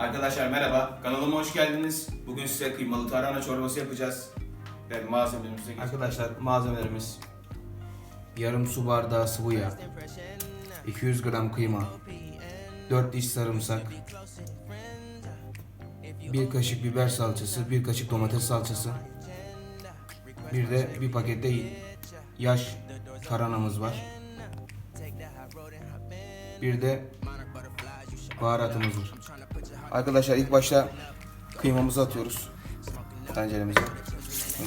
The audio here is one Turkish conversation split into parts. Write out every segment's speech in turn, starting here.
Arkadaşlar merhaba, kanalıma hoş geldiniz. Bugün size kıymalı tarhana çorbası yapacağız. Ve malzemelerimize geçelim. Arkadaşlar malzemelerimiz yarım su bardağı sıvı yağ, 200 gram kıyma, 4 diş sarımsak, 1 kaşık biber salçası, 1 kaşık domates salçası, bir de bir pakette yaş tarhanamız var. Bir de baharatımız var. Arkadaşlar ilk başta kıymamızı atıyoruz tenceremize.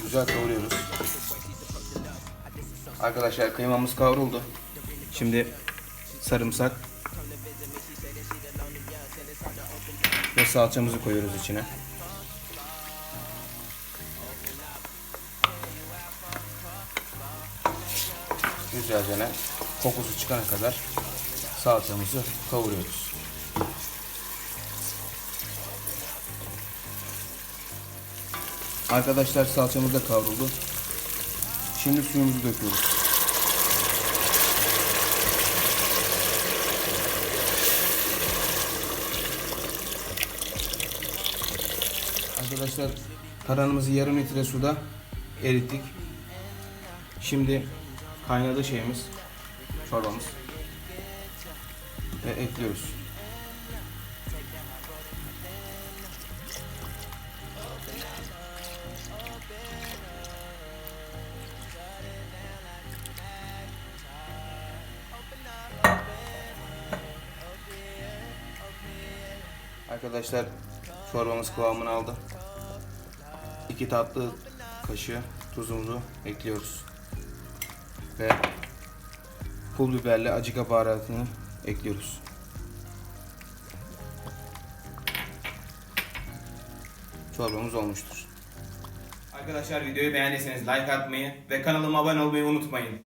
Güzel kavuruyoruz. Arkadaşlar kıymamız kavruldu. Şimdi sarımsak ve salçamızı koyuyoruz içine. Güzelce kokusu çıkana kadar salçamızı kavuruyoruz. Arkadaşlar salçamız da kavruldu. Şimdi suyumuzu döküyoruz. Arkadaşlar tarhanamızı yarım litre suda erittik. Şimdi kaynadı şeyimiz, çorbamız ve ekliyoruz. Arkadaşlar çorbamız kıvamını aldı. 2 tatlı kaşığı tuzumuzu ekliyoruz. Ve pul biberle acıka baharatını ekliyoruz. Çorbamız olmuştur. Arkadaşlar videoyu beğendiyseniz like atmayı ve kanalıma abone olmayı unutmayın.